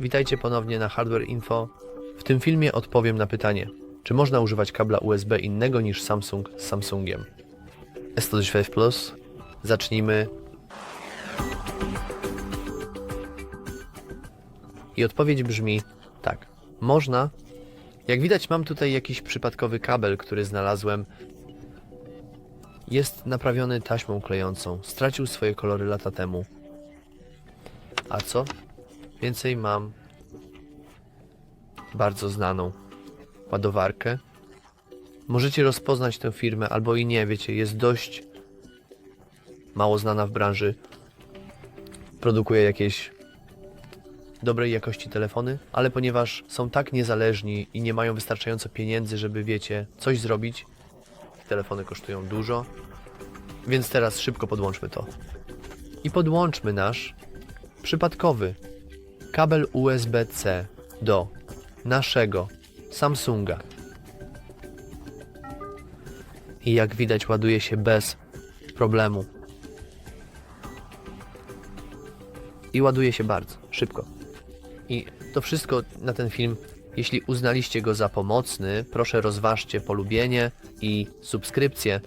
Witajcie ponownie na Hardware Info. W tym filmie odpowiem na pytanie, czy można używać kabla USB innego niż Samsung z Samsungiem. S125 Plus. Zacznijmy. I odpowiedź brzmi tak. Można. Jak widać mam tutaj jakiś przypadkowy kabel, który znalazłem. Jest naprawiony taśmą klejącą. Stracił swoje kolory lata temu. A co? Więcej mam bardzo znaną ładowarkę. Możecie rozpoznać tę firmę albo i nie, wiecie, jest dość mało znana w branży. Produkuje jakieś dobrej jakości telefony, ale ponieważ są tak niezależni i nie mają wystarczająco pieniędzy, żeby wiecie, coś zrobić, telefony kosztują dużo. Więc teraz szybko podłączmy to. I podłączmy nasz przypadkowy kabel USB-C do naszego Samsunga. I jak widać ładuje się bez problemu. I ładuje się bardzo szybko. I to wszystko na ten film. Jeśli uznaliście go za pomocny, proszę rozważcie polubienie i subskrypcję.